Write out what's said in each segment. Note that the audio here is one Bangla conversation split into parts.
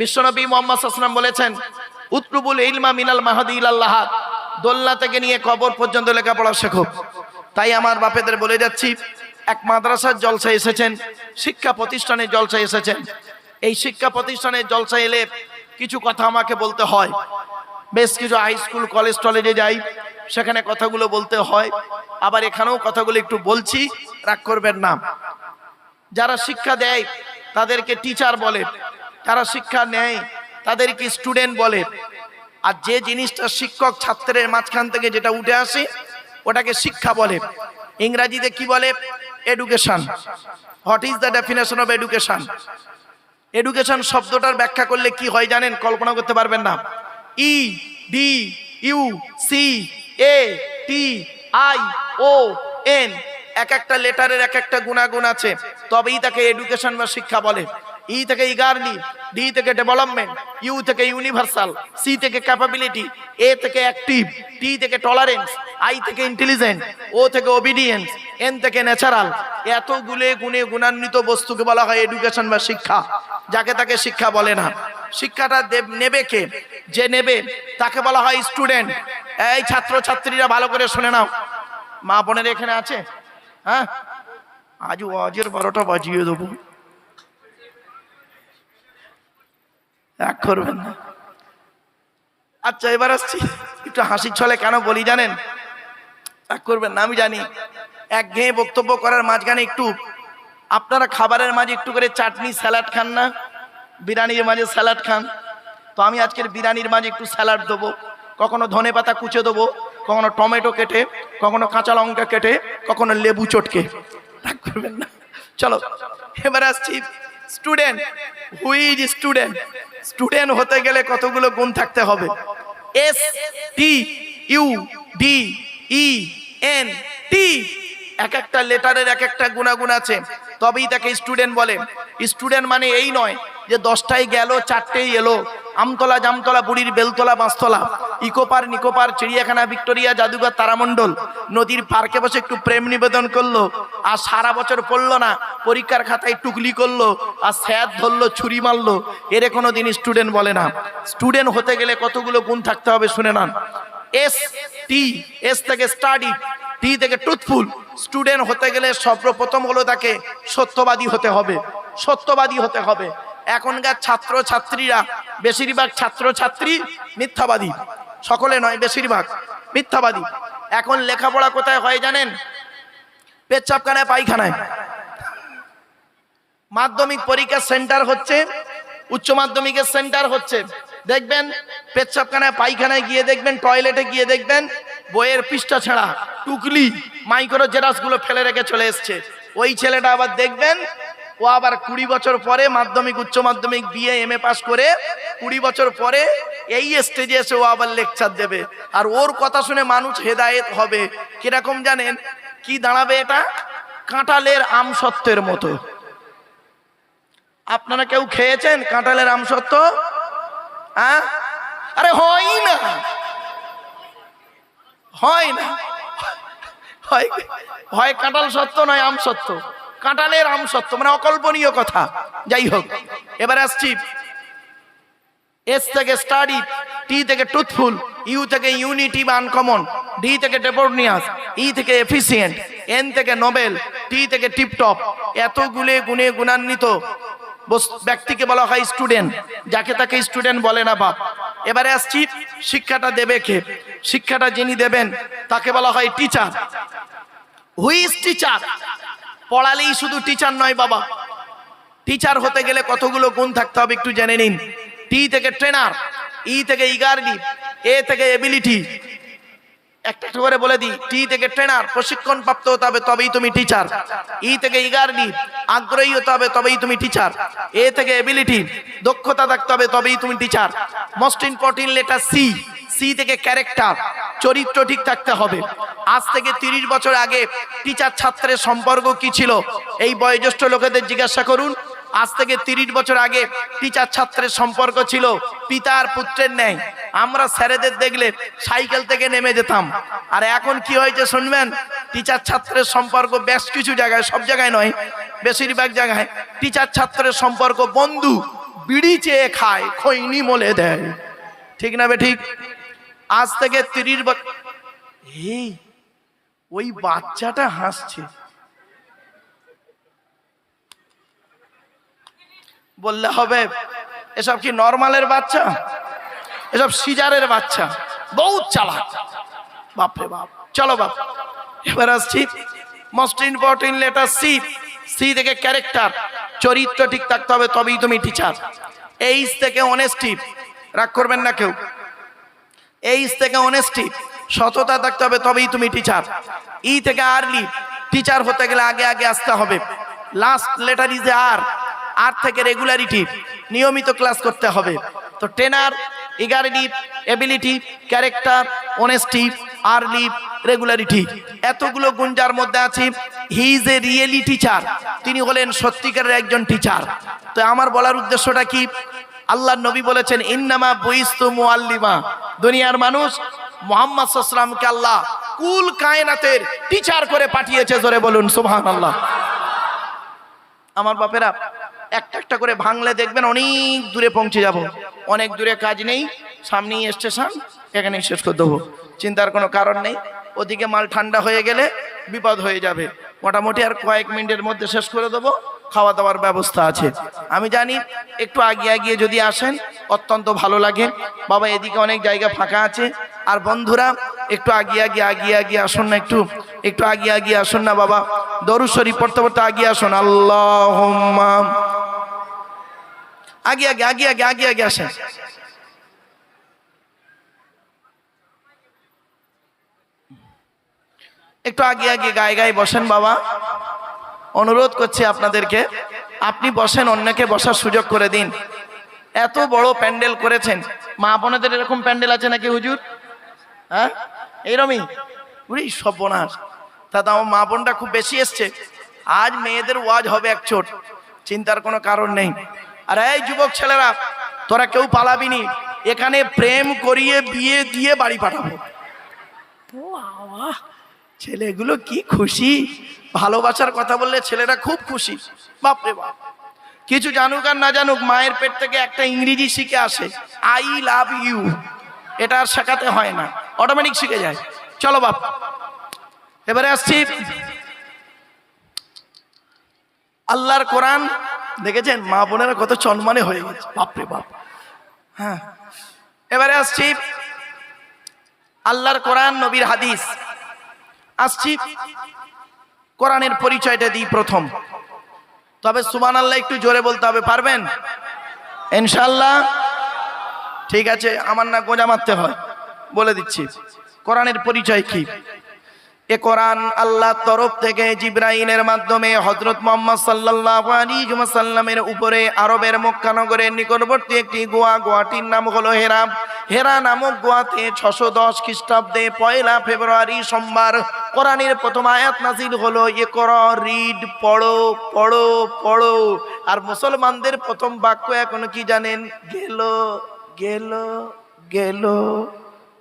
বিশ্বনবী মোহাম্মদ আসলাম বলেছেন উতরুবুল ইলমা মিনাল মাহাদি ইলাল্লাহ দোলনা থেকে নিয়ে কবর পর্যন্ত লেখাপড়া শেখো। তাই আমার বাপেদের বলে যাচ্ছি, এক মাদ্রাসার জলসা এসেছেন, শিক্ষা প্রতিষ্ঠানের জলসা এসেছেন। এই শিক্ষা প্রতিষ্ঠানের জলসা এলে কিছু কথা আমাকে বলতে হয়। বেশ কিছু হাই স্কুল কলেজ টলেজে যাই, সেখানে কথাগুলো বলতে হয়। আবার এখানেও কথাগুলো একটু বলছি, রাগ করবেন না। যারা শিক্ষা দেয়, তাদেরকে টিচার বলে। যারা শিক্ষা নেয়, তাদেরকে স্টুডেন্ট বলে। আর যে জিনিসটা শিক্ষক ছাত্রের মাঝখান থেকে যেটা উঠে আসে, ওটাকে শিক্ষা বলে। ইংরাজিতে কি বলে? Education what is the definition of education education শব্দটার ব্যাখ্যা করলে কি হয় জানেন? কল্পনা করতে পারবেন না। E D U C A T I O N এক একটা লেটারের এক একটা গুণাগুণ আছে। তবেই তাকে এডুকেশন বা শিক্ষা বলে। ই থেকে ইগারলি ডি থেকে ডেভেলপমেন্ট ইউ থেকে ইউনিভার্সাল সি থেকে ক্যাপাবিলিটি এ থেকে অ্যাক্টিভ টি থেকে টলারেন্স আই থেকে ইন্টেলিজেন্ট ও থেকে ওবিডিয়েন্স এন থেকে ন্যাচারাল এত গুলে গুণে গুণান্বিত বস্তুকে বলা হয় এডুকেশন বা শিক্ষা। যাকে তাকে শিক্ষা বলে না। শিক্ষাটা নেবে কে? যে নেবে, তাকে বলা হয় স্টুডেন্ট এই ছাত্র ছাত্রীরা ভালো করে শুনে নাও। মা বোনের এখানে আছে? হ্যাঁ? আজ অজের বারোটা বাজিয়ে দেবো। রাগ করবেন না। আচ্ছা এবার আসছি। একটু হাসির ছলে কেন বলি জানেন? রাগ করবেন না, আমি জানি। এক ঘেয়ে বক্তব্য করার মাঝখানে একটু, আপনারা খাবারের মাঝে একটু করে চাটনি, স্যালাড খান না? বিরিয়ানির মাঝে স্যালাড খান। তো আমি আজকের বিরিয়ানির মাঝে একটু স্যালাড দেবো। কখনো ধনে পাতা কুচে দেবো, কখনো টমেটো কেটে, কখনো কাঁচা লঙ্কা কেটে, কখনো লেবু চটকে। রাগ করবেন না। চলো, এবার আসছি। স্টুডেন্ট হুইজ স্টুডেন্ট স্টুডেন্ট হতে গেলে কতগুলো গুণ থাকতে হবে? S T U D E N T এক একটা লেটারের এক একটা গুণাগুণ আছে। তবেই তাকে স্টুডেন্ট বলে। স্টুডেন্ট মানে এই নয় যে দশটায় গেল, চারটেই এলো। আমতলা জামতলা, বুড়ির বেলতলা, বাঁশতলা। ইকোপার নিকোপার চিড়িয়াখানা, ভিক্টোরিয়া, জাদুঘর, তারামণ্ডল। নদীর পার্কে বসে একটু প্রেম নিবেদন করল। আর সারা বছর পড়ল না, পরীক্ষার খাতায় টুকলি করল। আর স্যার ধরলো, ছুরি মারলো। এরে কোনো দিন স্টুডেন্ট বলে না। স্টুডেন্ট হতে গেলে কতগুলো গুণ থাকতে হবে শুনে নেন। এস টি এস থেকে স্টাডি টি থেকে ট্রুথফুল। স্টুডেন্ট হতে গেলে সর্বপ্রথম হলো তাকে সত্যবাদী হতে হবে। সত্যবাদী হতে হবে। এখনকার ছাত্র ছাত্রীরা বেশিরভাগ ছাত্র ছাত্রী মিথ্যাবাদী। সকলে নয়, বেশিরভাগ মিথ্যাবাদী। এখন লেখাপড়া কোথায় হয় জানেন? পেচ্ছাপখানায়, পায়খানায়। মাধ্যমিক পরীক্ষার সেন্টার হচ্ছে, উচ্চ মাধ্যমিকের সেন্টার হচ্ছে। দেখবেন পেচ্ছাপখানায়, পায়খানায় গিয়ে দেখবেন, টয়লেটে গিয়ে দেখবেন বইয়ের পৃষ্ঠা ছাড়া টুকলি মাইক্রো জেরাসগুলো ফেলে রেখে চলে এসছে। ওই ছেলেটা আবার দেখবেন, ও আবার কুড়ি বছর পরে মাধ্যমিক, উচ্চ মাধ্যমিক, বিএ এম এ পাস করে কুড়ি বছর পরে এই স্টেজে এসে ও আবার লেকচার দেবে। আর ওর কথা শুনে মানুষ হেদায়েত হবে। কীরকম জানেন? কি দাঁড়াবে এটা? কাঁঠালের আম সত্যের মতো। আপনারা কেউ খেয়েছেন কাঁঠালের আম সত্য হ্যাঁ? আরে হয় না। হয় না। হয় কাঁঠাল সত্য নয়, আম সত্য। কাঁটালের আম সত্য মানে অকল্পনীয় কথা। যাই হোক, এবার আসছি এস থেকে স্টাডি টি থেকে টুথফুল ইউ থেকে ইউনিটি বা আনকমন ডি থেকে ডেপোর্নিয়াস ই থেকে এফিসিয়েন্ট এন থেকে নোবেল টি থেকে টিপটপ এত গুলে গুণে গুণান্বিত ব্যক্তিকে বলা হয় স্টুডেন্ট যাকে তাকে স্টুডেন্ট বলে না বাপ। এবারে আসছি, শিক্ষাটা দেবে কে? শিক্ষাটা যিনি দেবেন, তাকে বলা হয় টিচার হুইজ টিচার পড়ালেই শুধু টিচার নয় বাবা। টিচার হতে গেলে কতগুলো গুণ থাকতে হবে একটু জেনে নিন। টি থেকে ট্রেনার ই থেকে ইগারলি এ থেকে এবিলিটি একটা একটা করে বলে দিই। টি থেকে ট্রেনার প্রশিক্ষণ প্রাপ্ত হতে হবে, তবেই তুমি টিচার ই থেকে ইগারলি আগ্রহী হতে হবে, তবেই তুমি টিচার এ থেকে এবিলিটি দক্ষতা থাকতে হবে, তবেই তুমি teacher most important letter C C থেকে ক্যারেক্টার চরিত্র ঠিক থাকতে হবে। আজ থেকে তিরিশ বছর আগে টিচার ছাত্রের সম্পর্ক কি ছিল? এই বয়োজ্যেষ্ঠ লোকেদের জিজ্ঞাসা করুন। আজ থেকে তিরিশ বছর আগে টিচার ছাত্রের সম্পর্ক ছিল, পিতা আর পুত্রের ন্যায়। আমরা স্যারেদের দেখলে সাইকেল থেকে নেমে যেতাম। আর এখন কি হয়েছে শুনবেন? টিচার ছাত্রের সম্পর্ক বেশ কিছু জায়গায়, সব জায়গায় নয়, বেশিরভাগ জায়গায় টিচার ছাত্রের সম্পর্ক বন্ধু বিড়ি চেয়ে খায়, খৈনি মলে দেয়। ঠিক না বে ঠিক? আজ থেকে তিরিশ বছর এই, ওই বাচ্চাটা হাসছে। বললে হবে, এসব কি নর্মালের বাচ্চা? এসব সিজারের বাচ্চা। বহুত চালাক। বাপরে বাপ। চলো বাপ। এবার আসছি most important letter C C থেকে ক্যারেক্টার চরিত্র ঠিক থাকতে হবে, তবেই তুমি টিচার এইচ থেকে অনেস্টি রাগ করবেন না কেউ। এইচ থেকে অনেস্টি সততা থাকতে হবে, তবেই তুমি টিচার ই থেকে আর্লি টিচার হতে গেলে আগে আগে আসতে হবে। Last letter is A R R থেকে রেগুলারিটি নিয়মিত ক্লাস করতে হবে। তো trainer eagerity ability character honesty early regularity এতগুলো গুণ যার মধ্যে আছে he is a really teacher তিনি হলেন সত্যিকারের একজন টিচার তো আমার বলার উদ্দেশ্যটা কি? আল্লাহ নবী বলেছেন, ইন্নামা বইস্তু মুআল্লিমা। দুনিয়ার মানুষ মোহাম্মদ সাল্লামকে আল্লাহ কুল কায়নাতের টিচার করে পাঠিয়েছে, জোরে বলুন, সুবহানাল্লাহ। আমার বাপেরা, একটা একটা করে ভাঙলে দেখবেন অনেক দূরে পৌঁছে যাব। অনেক দূরে কাজ নেই, সামনেই স্টেশন, এখানেই শেষ করে দেবো। চিন্তার কোনো কারণ নেই, ওদিকে মাল ঠান্ডা হয়ে গেলে বিপদ হয়ে যাবে। মোটামুটি আর কয়েক মিনিটের মধ্যে শেষ করে দেবো খাওয়া দাওয়ার ব্যবস্থা আছে। আমি জানি একটু আগিয়ে আগিয়ে যদি আসেন, অত্যন্ত ভালো লাগে। বাবা, এদিকে অনেক জায়গা ফাঁকা আছে। আর বন্ধুরা, একটু আগিয়ে আগিয়ে আগিয়ে আগিয়ে আসুন না একটু একটু আগিয়ে আগিয়ে আসুন না বাবা। দরু শরীফ পড়তে পড়তে আগিয়ে আসুন। আল্লাহ আগে আগে আগে আগে আগে আগে আসেন একটু আগে আগে, গায়ে গায়ে বসেন বাবা। অনুরোধ করছি আপনাদেরকে, আপনি বসেন, অন্যকে বসার সুযোগ করে দিন। এত বড় প্যান্ডেল করেছেন। মা বোনেদের এরকম প্যান্ডেল আছে নাকি হুজুর? হ্যাঁ? এইরমই? উরি সর্বনাশ। দাদা, আমার মা বোনটা খুব বেশি এসছে। আজ মেয়েদের ওয়াজ হবে এক চোট। চিন্তার কোনো কারণ নেই। আর এই যুবক ছেলেরা তোরা কেউ পালাবিনি। এখানে প্রেম করিয়ে বিয়ে দিয়ে বাড়ি পাঠাবো। ছেলেগুলো কি খুশি? ভালোবাসার কথা বললে ছেলেরা খুব খুশি। বাপরে বাপ। কিছু জানুক আর না জানুক মায়ের পেট থেকে একটা ইংরেজি শিখে আসে আই লাভ ইউ। এটা আর শেখাতে হয় না। অটোমেটিক শিখে যায়। চলো বাপ। এবারে আসছি। আল্লাহর কোরআন দেখেছেন? মা বোনেরা কত চনমানে হয়ে গেছে। বাপরে বাপ। হ্যাঁ। এবারে আসছি আল্লাহর কোরআন, নবীর হাদিস। আসছি কোরআনের পরিচয়টা দিই প্রথম। তবে সুমান আল্লাহ একটু জোরে বলতে হবে, পারবেন? ইনশাল্লাহ ঠিক আছে, আমার না গোজা মারতে হয়। বলে দিচ্ছি। কোরআনের পরিচয় কি? এ কোরআন আল্লাহর তরফ থেকে জিব্রাইলের মাধ্যমে হজরত মোহাম্মদ সাল্লাল্লাহু আলাইহি ওয়াসাল্লামের উপরে আরবের মক্কা নগরের নিকটবর্তী একটি গোয়া, গোয়াটির নাম হলো হেরা হেরা নামক গোয়াতে ছশো দশ খ্রিস্টাব্দে পয়লা ফেব্রুয়ারি সোমবার কোরআনের প্রথম আয়াত নাজিল হলো এ কর রিড, পড়ো পড়ো পড়ো। আর মুসলমানদের প্রথম বাক্য এখন কি জানেন? গেল গেল গেল।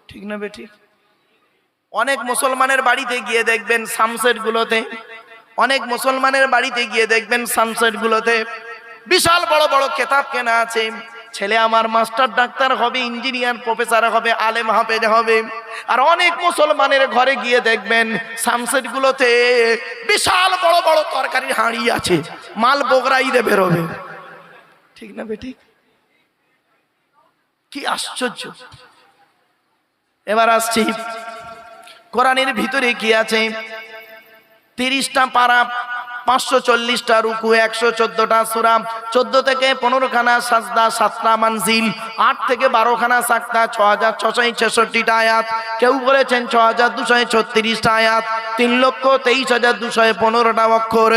ঠিক না বেঠিক অনেক মুসলমানের বাড়িতে গিয়ে দেখবেন সানসেট গুলোতে। অনেক মুসলমানের বাড়িতে গিয়ে দেখবেন সানসেট গুলোতে। বিশাল বড় বড় কেতাব কেনা আছে। ছেলে আমার মাস্টার ডাক্তার হবে ইঞ্জিনিয়ার প্রফেসর হবে, আলেম হাফেজ হবে। আর অনেক মুসলমানের ঘরে গিয়ে দেখবেন সানসেট গুলোতে বিশাল বড় বড় তরকারির হাঁড়ি আছে। মাল বগরাইতে বেরোবে। ঠিক না বেটি? কি আশ্চর্য। এবার আসছি। কোরআনের ভিতরে কি আছে? তিরিশটা পারা, পাঁচশো চল্লিশটা রুকু, একশো চোদ্দটা সুরাম চোদ্দ থেকে পনেরো খানা সাজদা, সাতটা মানজিল, আট থেকে বারো খানা সাক্তা ছ হাজার ছশো ছেষট্টিটা আয়াত। কেউ বলেছেন ছ হাজার দুশো ছত্রিশটা আয়াত, তিন লক্ষ তেইশ হাজার দুশো পনেরোটা অক্ষর।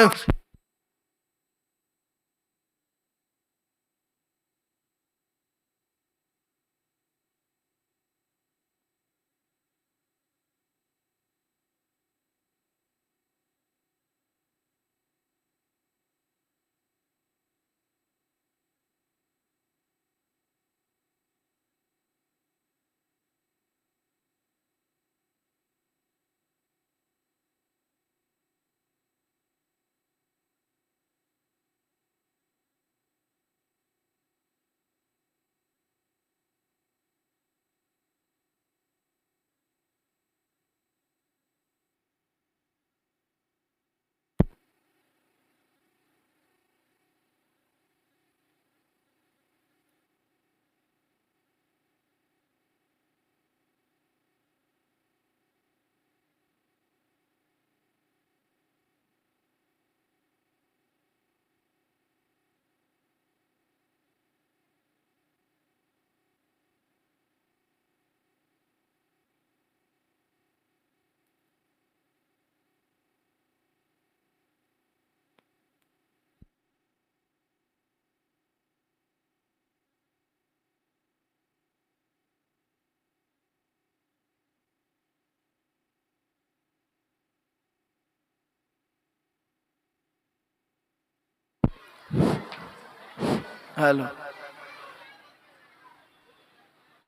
হ্যালো।